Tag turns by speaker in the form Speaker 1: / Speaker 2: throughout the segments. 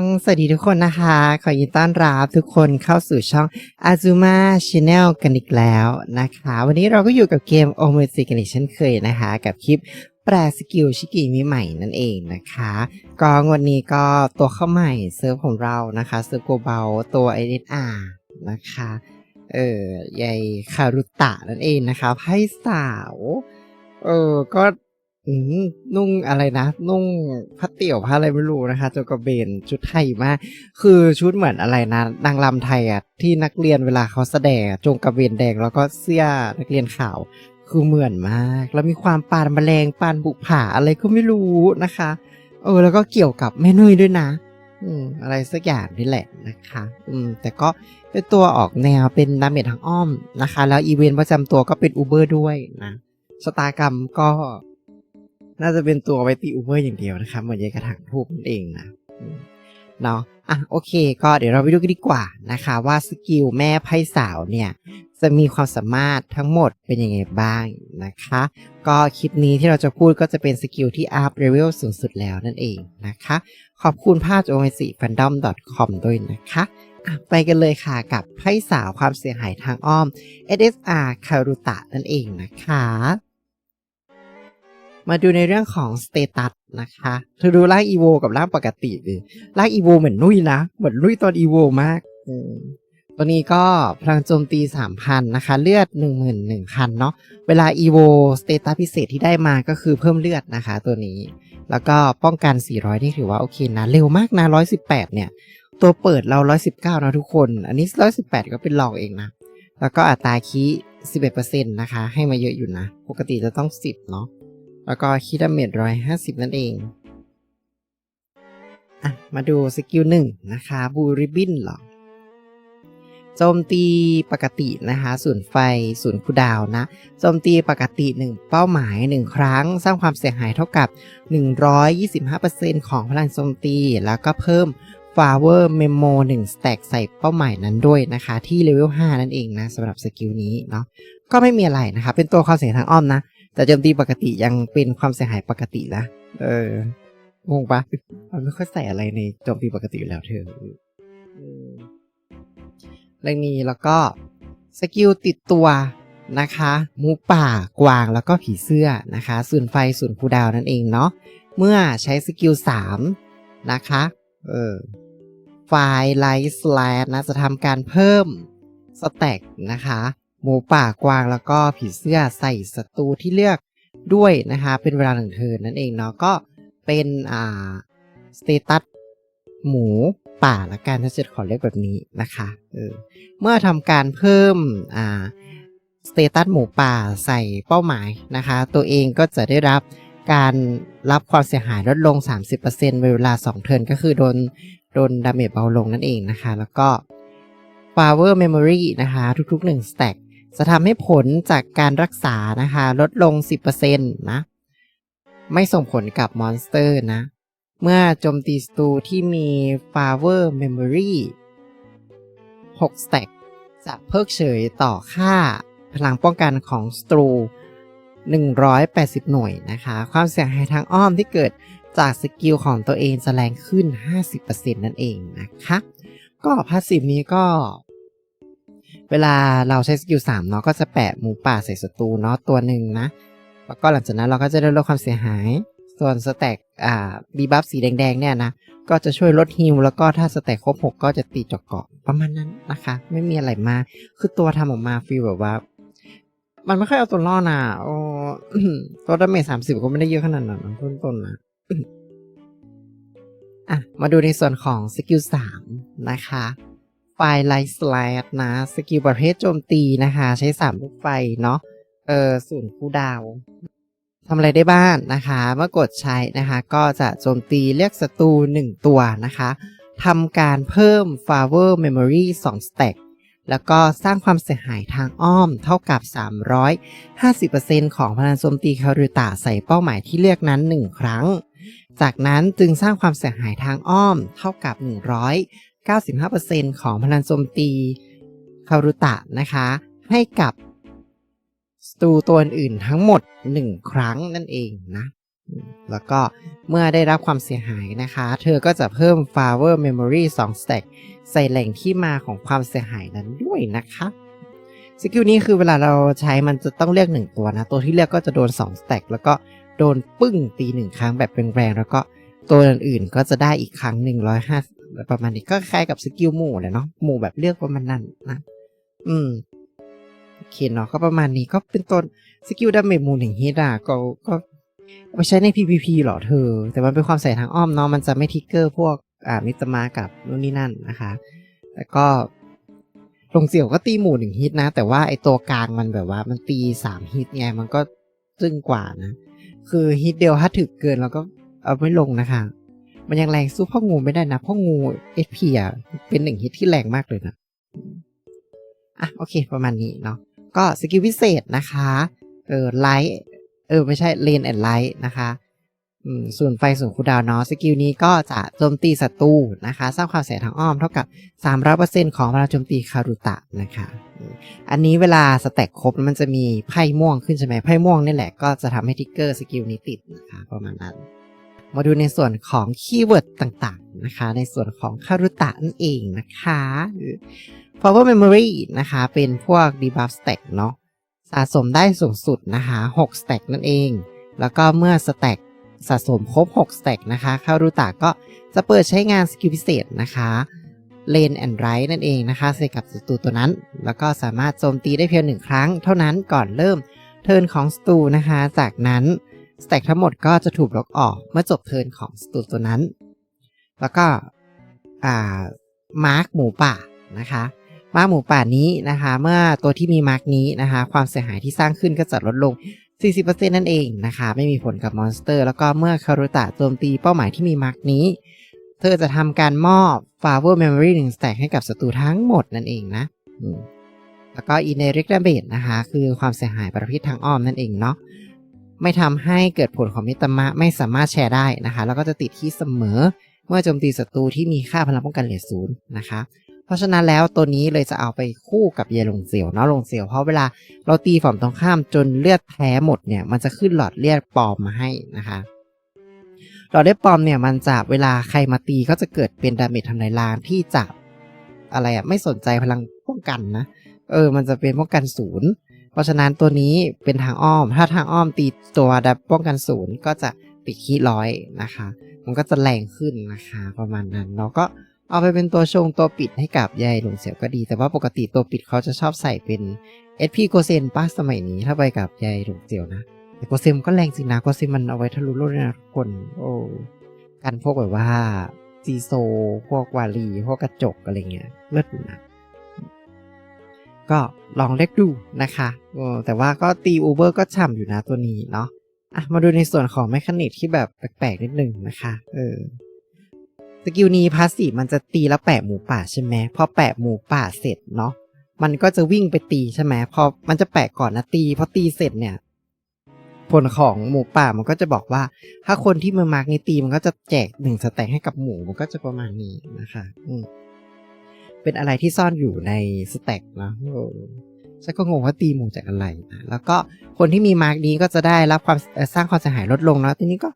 Speaker 1: ง สวัสดีทุกคนนะคะ ขอยินต้อนรับทุกคนเข้าสู่ช่อง Azuma Channel กันอีกแล้วนะคะ วันนี้เราก็อยู่กับเกม o m e r c y กันอีกเช่นเคยนะคะ กับคลิปแปลสกิลชิกิมิใหม่นั่นเองนะคะก็วันนี้ก็ตัวเข้าใหม่เซิร์ฟของเรานะคะเซิร์ฟโกเบลตัว NSR นะคะ เออยายคารุตะนั่นเองนะคะไพ่สาว เออก็ อืมนุ่งอะไรนะ นุ่งผ้าเตี่ยวผ้าอะไรไม่รู้นะคะจงกระเบนชุดไทยมาก คือชุดเหมือนอะไรนะ นางรำไทยอะที่นักเรียนเวลาเขาแสดงจงกระเบนแดงแล้วก็เสื้อนักเรียนขาว คือเหมือนมาก แล้วมีความปานแมลงปานบุกผาอะไรก็ไม่รู้นะคะ เออ แล้วก็เกี่ยวกับแม่นุ้ยด้วยนะ อืม อะไรสักอย่างนี่แหละนะคะ อืม แต่ก็เป็นตัวออกแนวเป็นดาเมจทางอ้อมนะคะ แล้วอีเวนต์ประจำตัวก็เป็นอูเบอร์ด้วยนะชะตากรรมก็ น่าจะเป็นตัวไวตีอูเบอร์อย่างเดียวนะคะเหมือนยายกระถางทูบนั่นเองนะเนาะอะโอเค ก็เดี๋ยวเราไปดูกันดีกว่านะคะว่าสกิลแม่ไพ่สาวเนี่ยจะมีความสามารถทั้งหมดเป็นยังไงบ้างนะคะ ก็คลิปนี้ที่เราจะพูดก็จะเป็นสกิลที่อัพเลเวลสูงสุดแล้วนั่นเองนะคะ ขอบคุณภาพ o m c f a n d o m com ด้วยนะคะอะไปกันเลยค่ะกับไพ่สาวความเสียหายทางอ้อม SSR คารุตะนั่นเองนะคะ มาดูในเรื่องของสเตตัสนะคะเธอดูร่างอีโวกับร่างปกติดิร่างอีโวเหมือนนุ่ยนะ เหมือนนุ่ยตอนอีโวมากตัวนี้ก็พลังโจมตี 3,000 นะคะ เลือด 11,000 เนาะเวลาอีโวสเตตัสพิเศษที่ได้มาก็คือเพิ่มเลือดนะคะตัวนี้ แล้วก็ป้องกัน 400 นี่ถือว่าโอเคนะ เร็วมากนะ 118 เนี่ย ตัวเปิดเรา 119 นะทุกคน อันนี้ 118 ก็เป็นลองเองนะ แล้วก็อัตราคี11%นะคะ ให้มาเยอะอยู่นะ ปกติจะต้อง 10 เนาะ แล้วก็คีดาเมจ150นั่นเอง อะ มาดูสกิลหนึ่งนะคะ บูริบินหรอ โจมตีปกตินะคะศูนย์ไฟศูนย์คูดาวนะ โจมตีปกติ 1 เป้าหมาย 1 ครั้ง สร้างความเสียหายเท่ากับ 125%ของพลังโจมตี แล้วก็เพิ่ม Flower Memo 1 stack ใส่เป้าหมายนั้นด้วยนะคะ ที่เลเวล5นั่นเองนะสำหรับสกิลนี้เนาะก็ไม่มีอะไรนะคะ เป็นตัวความเสียหายทางอ้อมนะ แต่โจมตีปกติยังเป็นความเสียหายปกตินะเอองงปะมันไม่ค่อยใส่อะไรในโจมตีปกติอยู่แล้วเธออืมเรื่องนี้แล้วก็สกิลติดตัวนะคะหมูป่ากวางแล้วก็ผีเสื้อนะคะส่วนไฟส่วนคูดาวนั่นเองเนาะเมื่อใช้สกิล3นะคะเออไฟไลท์สแลดนะจะทำการเพิ่มสแต็กนะคะ หมูป่ากวางแล้วก็ผีเสื้อใส่ศัตรูที่เลือกด้วยนะคะ เป็นเวลาหนึ่งเทิร์นนั่นเองเนาะก็เป็นอ่าสเตตัสหมูป่าละกันถ้าจะขอเรียกแบบนี้นะคะเออเมื่อทำการเพิ่มอ่าสเตตัสหมูป่าใส่เป้าหมายนะคะ ตัวเองก็จะได้รับการรับความเสียหายลดลง 30%เวลา 2 เทิร์นก็คือโดนโดนดาเมจเบาลงนั่นเองนะคะ แล้วก็ Power Memory นะคะ ทุกๆ1 stack จะทำให้ผลจากการรักษานะคะ ลดลง 10%นะ ไม่ส่งผลกับมอนสเตอร์นะ เมื่อโจมตีสตูที่มี Power Memory 6 stack จะเพิกเฉยต่อค่าพลังป้องกันของสตู180 หน่วยนะคะ ความเสียหายทางอ้อมที่เกิดจากสกิลของตัวเองจะแรงขึ้น 50%นั่นเองนะคะ ก็พาสซีฟนี้ก็ เวลาเราใช้สกิล3เนาะก็จะแปะหมูป่าใส่ศัตรูเนาะตัวหนึ่งนะ แล้วก็หลังจากนั้นเราก็จะได้ลดความเสียหาย ส่วนสแต็กอ่าดีบัฟสีแดงๆเนี่ยนะก็จะช่วยลดฮิลแล้วก็ถ้าสแต็กครบ6ก็จะตีจอกเกาะประมาณนั้นนะคะ ไม่มีอะไรมากคือตัวทำออกมาฟีลแบบว่า มันไม่ค่อยเอาตัวรอดนะโอ้ตัวดาเมจสามสิบก็ไม่ได้เยอะขนาดนั้นต้นๆนะอะมาดูในส่วนของสกิล3นะคะ ไฟไลท์สไลด์นะ สกิลประเภทโจมตีนะคะ ใช้3ลูกไฟเนาะ เออศูนย์คูลดาวทำอะไรได้บ้างนะคะ เมื่อกดใช้นะคะ ก็จะโจมตีเรียกศัตรู1ตัวนะคะทำการเพิ่ม Flower Memory 2 stack แล้วก็สร้างความเสียหายทางอ้อมเท่ากับ 350%ของพลังโจมตีคาริตะใส่เป้าหมายที่เลือกนั้น 1 ครั้ง จากนั้นจึงสร้างความเสียหายทางอ้อมเท่ากับ 95%ของพลังโจมตีคารุตะนะคะ ให้กับสตูตัวอื่นทั้งหมด 1 ครั้งนั่นเองนะ แล้วก็เมื่อได้รับความเสียหายนะคะ เธอก็จะเพิ่ม f o w e r Memory 2 stack ใส่แหล่งที่มาของความเสียหายนั้นด้วยนะคะสกิลนี้คือเวลาเราใช้มันจะต้องเรียกหนึ่งตัวนะ ตัวที่เรียกก็จะโดน 2 stack แล้วก็โดนปึ้งตีหนึ่งครั้งแบบแรงๆแล้วก็ ตัวอื่นๆก็จะได้อีกครั้งหนึ่งร้อยห้าประมาณนี้ก็คล้ายกับสกิลหมู่แหละเนาะหมู่แบบเลือกประมาณนั้นนะอืมโอเคเนาะก็ประมาณนี้ก็เป็นต้นสกิลดาเมจหมู่หนึ่งฮิตอะก็ก็ไปใช้ใน PVP หรอเธอ แต่มันเป็นความใส่ทางอ้อมเนาะมันจะไม่ทิกเกอร์พวกอ่ามิตรมากับนู่นนี่นั่นนะคะ แล้วก็ลงเสี่ยวก็ตีหมู่หนึ่งฮิตนะ แต่ว่าไอตัวกลางมันแบบว่ามันตีสามฮิตไงมันก็จึ้งกว่านะ คือฮิตเดียวถ้าถึกเกินเราก็ เอาไม่ลงนะคะ มันยังแรงสู้พ่องูไม่ได้นะพ่องูเอพีอะเป็นหนึ่งฮิตที่แรงมากเลยนะอะโอเค ประมาณนี้เนาะก็สกิลพิเศษนะคะเออไลท์เออไม่ใช่เลนแอนไลท์นะคะอืมส่วนไฟส่วนคูดาวน์เนาะสกิลนี้ก็จะโจมตีศัตรูนะคะ สร้างความเสียทางอ้อมเท่ากับ 300%ของพลังโจมตีคารุตะนะคะ อันนี้เวลาสแต็กครบมันจะมีไพ่ม่วงขึ้นใช่ไหมไพ่ม่วงนี่แหละก็จะทำให้ทิกเกอร์สกิลนี้ติดนะคะประมาณนั้น มาดูในส่วนของคีย์เวิร์ดต่างๆนะคะ ในส่วนของคารุตะนั่นเองนะคะ Power Memory นะคะ เป็นพวก debuff stack เนาะสะสมได้สูงสุดนะคะ6 stack นั่นเอง แล้วก็เมื่อ stack สะสมครบ6 stack นะคะคารุตะก็จะเปิดใช้งานสกิลพิเศษนะคะ Lane and Right นั่นเองนะคะใส่กับศัตรูตัวนั้น แล้วก็สามารถโจมตีได้เพียงหนึ่งครั้ง เท่านั้นก่อนเริ่มเทิร์นของศัตรูนะคะ จากนั้น สแต็กทั้งหมดก็จะถูกลบออกเมื่อจบเทิร์นของสตูตัวนั้น แล้วก็มาร์กหมูป่านะคะมาร์กหมูป่านี้นะคะ เมื่อตัวที่มีมาร์กนี้นะคะ ความเสียหายที่สร้างขึ้นก็จะลดลง 40%นั่นเองนะคะ ไม่มีผลกับมอนสเตอร์ แล้วก็เมื่อคารุตะโจมตีเป้าหมายที่มีมาร์กนี้ เธอจะทำการมอบ Flower Memory 1 stack ให้กับศัตรูทั้งหมดนั่นเองนะแล้วก็ Indirect Damage นะคะ คือความเสียหายประเภททางอ้อมนั่นเองเนาะ ไม่ทำให้เกิดผลของมิตรมะไม่สามารถแชร์ได้นะคะ แล้วก็จะติดที่เสมอ เมื่อโจมตีศัตรูที่มีค่าพลังป้องกันเหลือศูนย์นะคะ เพราะฉะนั้นแล้วตัวนี้เลยจะเอาไปคู่กับเยลงเซียวเนาะลงเซียวเพราะเวลาเราตีฝ่อมตรงข้ามจนเลือดแท้หมดเนี่ยมันจะขึ้นหลอดเลือดปลอมมาให้นะคะหลอดเลือดปลอมเนี่ยมันจะเวลาใครมาตีก็จะเกิดเป็นดาเมจทำลายล้างที่จะอะไรอะไม่สนใจพลังป้องกันนะเออมันจะเป็นป้องกันศูนย์ เพราะฉะนั้นตัวนี้เป็นทางอ้อม ถ้าทางอ้อมตีตัวดับป้องกันศูนย์ก็จะปิดคีร้อยนะคะ มันก็จะแรงขึ้นนะคะประมาณนั้นเนาะก็เอาไปเป็นตัวชงตัวปิดให้กับยายหลงเสียวก็ดี แต่ว่าปกติตัวปิดเขาจะชอบใส่เป็น SP โกเซนป้าสมัยนี้ถ้าไปกับยายหลงเสียวนะแต่โกเซมก็แรงจริงนะโกเซมมันเอาไว้ทะลุโลกนะทุกคนโอ้กันพวกแบบว่าซีโซ พวกวาลี พวกกระจกอะไรเงี้ยเลิศอยู่นะ ก็ลองเล็กดูนะคะแต่ว่าก็ตีอูเบอร์ก็ฉ่ำอยู่นะตัวนี้เนาะอะมาดูในส่วนของแมคานิกที่แบบแปลกๆนิดนึงนะคะเออสกิลนี้พาสซีฟมันจะตีแล้วแปะหมูป่าใช่ไหมพอแปะหมูป่าเสร็จเนาะมันก็จะวิ่งไปตีใช่ไหมพอมันจะแปะก่อนนะตีพอตีเสร็จเนี่ย ผลของหมูป่ามันก็จะบอกว่า ถ้าคนที่มือมาร์กนี้ตีมันก็จะแจกหนึ่งสแต็กให้กับหมูมันก็จะประมาณนี้นะคะ อืม เป็นอะไรที่ซ่อนอยู่ในสแต็กนะฉันก็งงว่าตีหมูจากอะไรนะแล้วก็คนที่มีมาร์กนี้ก็จะได้รับความสร้างความเสียหายลดลงแล้วทีนี้ก็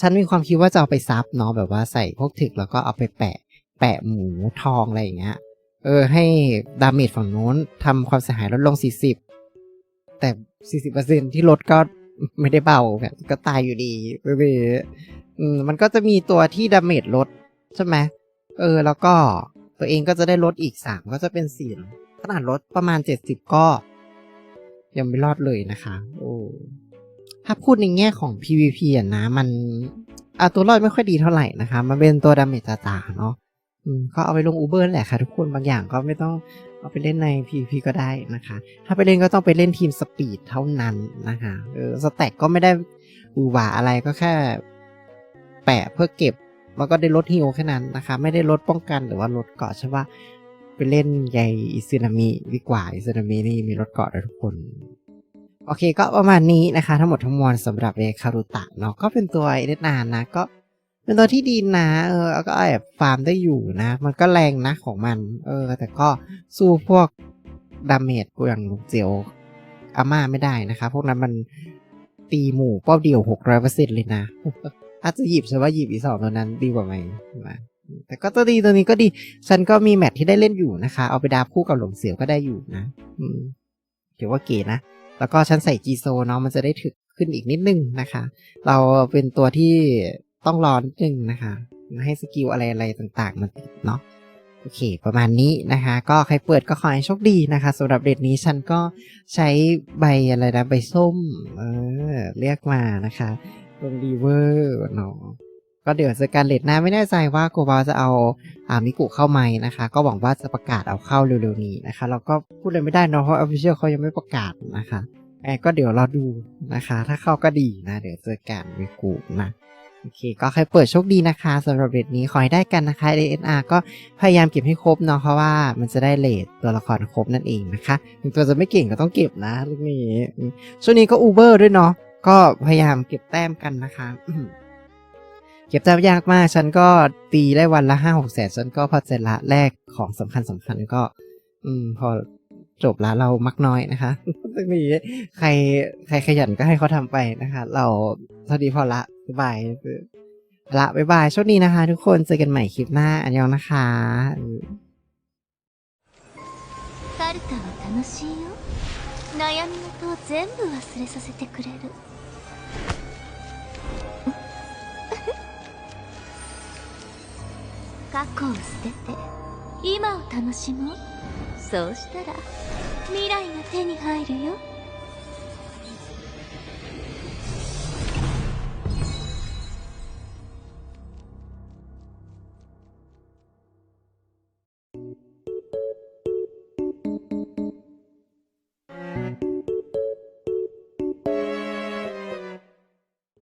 Speaker 1: ฉันมีความคิดว่าจะเอาไปซับเนาะแบบว่าใส่พวกถึกแล้วก็เอาไปแปะ แปะหมูทองอะไรอย่างเงี้ยเออให้ดาเมจฝั่งโน้นทำความเสียหายลดลง 40 แต่ 40%ที่ลดก็ไม่ได้เบาแบบก็ตายอยู่ดีเว้ยมมันก็จะมีตัวที่ดาเมจลดใช่ไหมเออ แล้วก็ ตัวเองก็จะได้ลดอีก 3 ก็จะเป็นสี่ขนาดลดประมาณ 70 ก็ ยังไม่รอดเลยนะคะโอ้ถ้าพูดในแง่ของ PVP อะนะ มันอะตัวรอดไม่ค่อยดีเท่าไหร่นะคะ มันเป็นตัวดาเมจจ๋าเนาะอืมก็เอาไปลง Uber นั่นแหละค่ะทุกคนบางอย่างก็ไม่ต้องเอาไปเล่นใน PVP ก็ได้นะคะ ถ้าไปเล่นก็ต้องไปเล่นทีมสปีดเท่านั้นนะคะเออสแต็กก็ไม่ได้หวือหวาอะไรก็แค่ แปะเพื่อเก็บ แล้วก็ได้ลดฮิวแค่นั้นนะคะ ไม่ได้ลดป้องกันหรือว่าลดเกาะใช่ว่าไปเล่นใยอิซึนามิดีกว่าอิซึนามินี่มีลดเกาะด้วยทุกคน โอเคก็ประมาณนี้นะคะ ทั้งหมดทั้งมวลสำหรับเรคารุตะเนาะก็เป็นตัวเอเดนานนะก็เป็นตัวที่ดีนะเออแล้วก็แอบฟาร์มได้อยู่นะ มันก็แรงนะของมัน เออ แต่ก็สู้พวกดาเมจกูอย่างลูกเจียวอาม่าไม่ได้นะคะ พวกนั้นมันตีหมู่เป้าเดียวหกร้อยเปอร์เซ็นเลยนะ อาจจะหยิบใช่ว่าหยิบอีสองตัวนั้นดีกว่าไหมแต่ก็ตัวดีตัวนี้ก็ดี ฉันก็มีแมทที่ได้เล่นอยู่นะคะ เอาไปดาบคู่กับหลงเสียวก็ได้อยู่นะอืมถือว่าเก๋นะ แล้วก็ฉันใส่จีโซเนาะมันจะได้ถึกขึ้นอีกนิดนึงนะคะ เราเป็นตัวที่ต้องรอนิดนึงนะคะ ให้สกิลอะไรอะไรต่างๆ มันติดเนาะโอเค ประมาณนี้นะคะ ก็ใครเปิดก็ขอให้โชคดีนะคะสำหรับเดทนี้ฉันก็ใช้ใบอะไรนะ ใบส้ม เออ เรียกมานะคะ ลงดีเวอร์เนาะก็เดี๋ยวเจอกันเลทน้าไม่แน่ใจว่าโกบาจะเอาอามิกุเข้าไหมนะคะ ก็หวังว่าจะประกาศเอาเข้าเร็วๆนี้นะคะ เราก็พูดเลยไม่ได้เนาะเพราะออฟฟิเชียลเขายังไม่ประกาศนะคะแอก็เดี๋ยวเราดูนะคะ ถ้าเข้าก็ดีนะ เดี๋ยวเจอกันมิกุนะโอเค ก็ใครเปิดโชคดีนะคะสำหรับเรทนี้ขอให้ได้กันนะคะ DNR ก็พยายามเก็บให้ครบเนาะเพราะว่ามันจะได้เลทตัวละครครบนั่นเองนะคะถึงตัวจะไม่เก่งก็ต้องเก็บนะลูกนี้ช่วงนี้ก็อูเบอร์ด้วยเนาะ ก็พยายามเก็บแต้มกันนะคะอืมเก็บแต้มยากมาก ฉันก็ตีได้วันละห้าหกแสนฉันก็พอใจละแรกของสำคัญสำคัญก็ อืม พอจบละเรามักน้อยนะคะ ตรงนี้ใครใครขยันก็ให้เขาทำไปนะคะ เราเท่านี้พอละบ๊ายบายละบ๊ายบายโชคดีนะคะ ทุกคนเจอกันใหม่คลิปหน้า อันยองนะคะ
Speaker 2: カルタは楽しいよ悩み事を全部忘れさせてくれる 過去を捨てて今を楽しもう。そうしたら未来が手に入るよ。